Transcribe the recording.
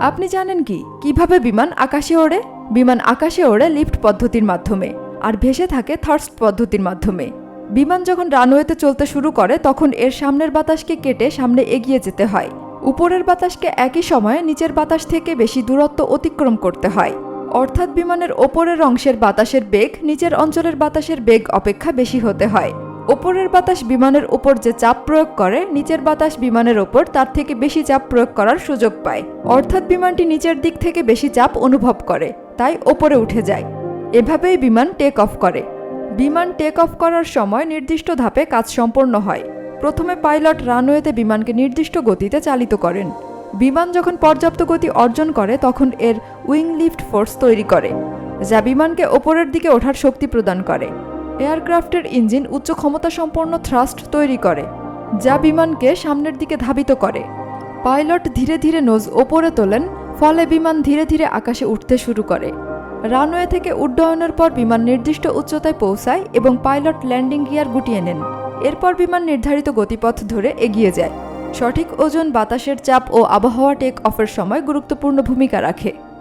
আপনি জানেন কি? কীভাবে বিমান আকাশে ওড়ে? বিমান আকাশে ওড়ে লিফট পদ্ধতির মাধ্যমে, আর ভেসে থাকে থার্স্ট পদ্ধতির মাধ্যমে। বিমান যখন রানওয়েতে চলতে শুরু করে, তখন এর সামনের বাতাসকে কেটে সামনে এগিয়ে যেতে হয়। উপরের বাতাসকে একই সময়ে নিচের বাতাস থেকে বেশি দূরত্ব অতিক্রম করতে হয়। অর্থাৎ বিমানের ওপরের অংশের বাতাসের বেগ নিচের অঞ্চলের বাতাসের বেগ অপেক্ষা বেশি হতে হয়। ওপরের বাতাস বিমানের উপর যে চাপ প্রয়োগ করে, নিচের বাতাস বিমানের ওপর, তার থেকে বেশি চাপ প্রয়োগ করার সুযোগ পায়। অর্থাৎ বিমানটি নিচের দিক থেকে বেশি চাপ অনুভব করে, তাই ওপরে উঠে যায়। এভাবেই বিমান টেক অফ করে। বিমান টেক অফ করার সময় নির্দিষ্ট ধাপে কাজ সম্পন্ন হয়। প্রথমে পাইলট রানওয়েতে বিমানকে নির্দিষ্ট গতিতে চালিত করেন। বিমান যখন পর্যাপ্ত গতি অর্জন করে, তখন এর উইং লিফট ফোর্স তৈরি করে, যা বিমানকে ওপরের দিকে ওঠার শক্তি প্রদান করে। এয়ারক্রাফটের ইঞ্জিন উচ্চ ক্ষমতা সম্পন্ন থ্রাস্ট তৈরি করে, যা বিমানকে সামনের দিকে ধাবিত করে। পাইলট ধীরে ধীরে নোজ ওপরে তোলেন, ফলে বিমান ধীরে ধীরে আকাশে উঠতে শুরু করে। রানওয়ে থেকে উড্ডয়নের পর বিমান নির্দিষ্ট উচ্চতায় পৌঁছায় এবং পাইলট ল্যান্ডিং গিয়ার গুটিয়ে নেন। এরপর বিমান নির্ধারিত গতিপথ ধরে এগিয়ে যায়। সঠিক ওজন, বাতাসের চাপ ও আবহাওয়া টেক অফের সময় গুরুত্বপূর্ণ ভূমিকা রাখে।